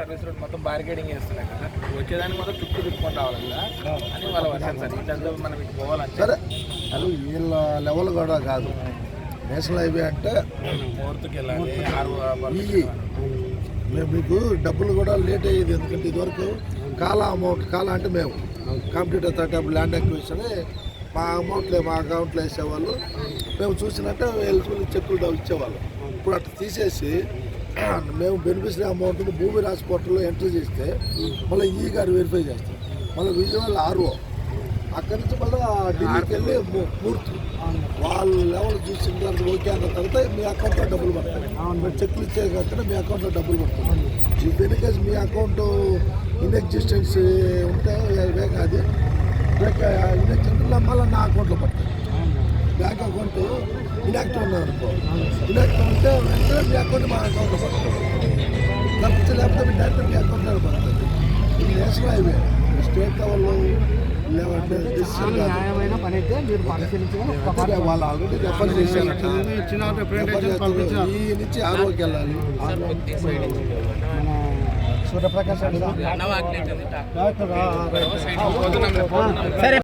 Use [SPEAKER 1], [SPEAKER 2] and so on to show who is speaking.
[SPEAKER 1] Service road మొత్తం barricading చేస్తున్నాయి కదా. వచ్చేదానికి మొత్తం చుట్టూ తిప్పుకొని రావాలి కదా. అని వాళ్ళ వర్షం సార్. ఇట్లా మనం ఇటు పోవాలంటే.
[SPEAKER 2] సరే. అది వీళ్ళ లెవెల్ కూడా కాదు. నేషనల్ హైవే అంటే
[SPEAKER 1] ముహూర్తకి వెళ్ళాలి
[SPEAKER 2] మేము మీకు డబ్బులు కూడా లేట్ అయ్యేది ఎందుకంటే ఇదివరకు కాలా అమౌంట్ కాలా అంటే మేము. కంప్యూటర్ థర్టీ ల్యాండ్ అక్విజిషన్ మా అమౌంట్లో మా అకౌంట్లో వేసేవాళ్ళు. మేము చూసినట్టే ఎలిజిబుల్ చెక్కులు ఇచ్చేవాళ్ళు. ఇప్పుడు అట్లా తీసేసి మేము బెనిఫిషరీ అమౌంట్ని భూమి రాసి పోర్టల్లో ఎంట్రీ చేస్తే మళ్ళీ ఈ గారు వెరిఫై చేస్తాం మళ్ళీ విజయవాడ ఆర్ఓ. అక్కడి నుంచి మళ్ళీ ఢిల్లీకి వెళ్ళి పూర్తి వాళ్ళ వాళ్ళు లెవెల్ చూసిన తర్వాత ఓకే అన్న తర్వాత మీ అకౌంట్లో డబ్బులు పడతాయి. మీరు చెక్లు ఇచ్చే కాకుండా మీ అకౌంట్లో డబ్బులు పడతాయి. ఈ బెనికేజ్ మీ అకౌంట్ ఇన్ఎగ్జిస్టెన్స్ ఉంటే అవే ఇన్ ఎగ్జిస్టెన్స్ మళ్ళీ నా అకౌంట్లో పడతాయి. బ్యాంక్ అకౌంట్ ఇన్యాక్టివ్ ఉన్నది అనుకో. ఇన్యాక్టివ్ ఉంటే వెంటనే మీ అకౌంట్ మా అకౌంట్లో పడుతుంది. లేకపోతే లేకపోతే మీ డైరెక్ట్ మీ అకౌంట్లో పడుతుంది. ఇది నేషనల్ హైవే. స్టేట్ లెవెల్లో వాళ్ళు ఆల్రెడీ రెఫర్ చేశారు. రెఫర్ చేస్తారు. ఈ నుంచి ఆరోగ్య వెళ్ళాలి.
[SPEAKER 3] మన సూర్యప్రకాష్ సరే.